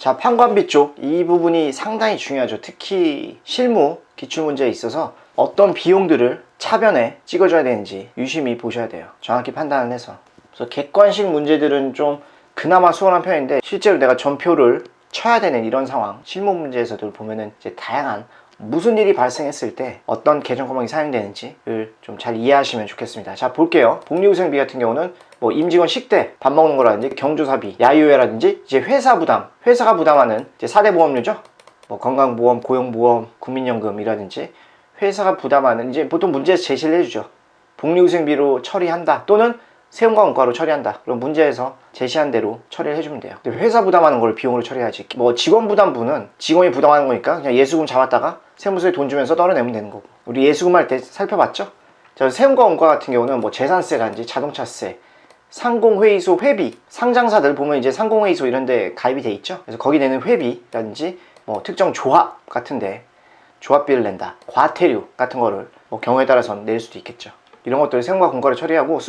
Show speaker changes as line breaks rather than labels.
자, 판관비 쪽 이 부분이 상당히 중요하죠. 특히 실무 기출 문제에 있어서 어떤 비용들을 차변에 찍어줘야 되는지 유심히 보셔야 돼요. 정확히 판단을 해서. 그래서 객관식 문제들은 좀 그나마 수월한 편인데 실제로 내가 전표를 쳐야 되는 이런 상황 실무 문제에서도 보면은 이제 다양한 무슨 일이 발생했을 때 어떤 계정項목이 사용되는지를 좀 잘 이해하시면 좋겠습니다. 자 볼게요. 복리후생비 같은 경우는 뭐 임직원 식대 밥 먹는 거라든지 경조사비 야유회라든지 이제 회사 부담 회사가 부담하는 이제 4대 보험료죠. 뭐 건강보험, 고용보험, 국민연금이라든지 회사가 부담하는 이제 보통 문제에서 제시를 해주죠. 복리후생비로 처리한다 또는 세금과 원가로 처리한다. 그럼 문제에서 제시한 대로 처리를 해주면 돼요. 근데 회사 부담하는 걸 비용으로 처리하지. 뭐 직원 부담분은 직원이 부담하는 거니까 그냥 예수금 잡았다가 세무서에 돈 주면서 떨어내면 되는 거고. 우리 예수금 할 때 살펴봤죠? 자, 세금과 원가 같은 경우는 뭐 재산세라든지 자동차세, 상공회의소 회비, 상장사들 보면 이제 상공회의소 이런 데 가입이 돼 있죠? 그래서 거기 내는 회비라든지 뭐 특정 조합 같은데 조합비를 낸다. 과태료 같은 거를 뭐 경우에 따라서는 낼 수도 있겠죠. 이런 것들을 세금과 공과를 처리하고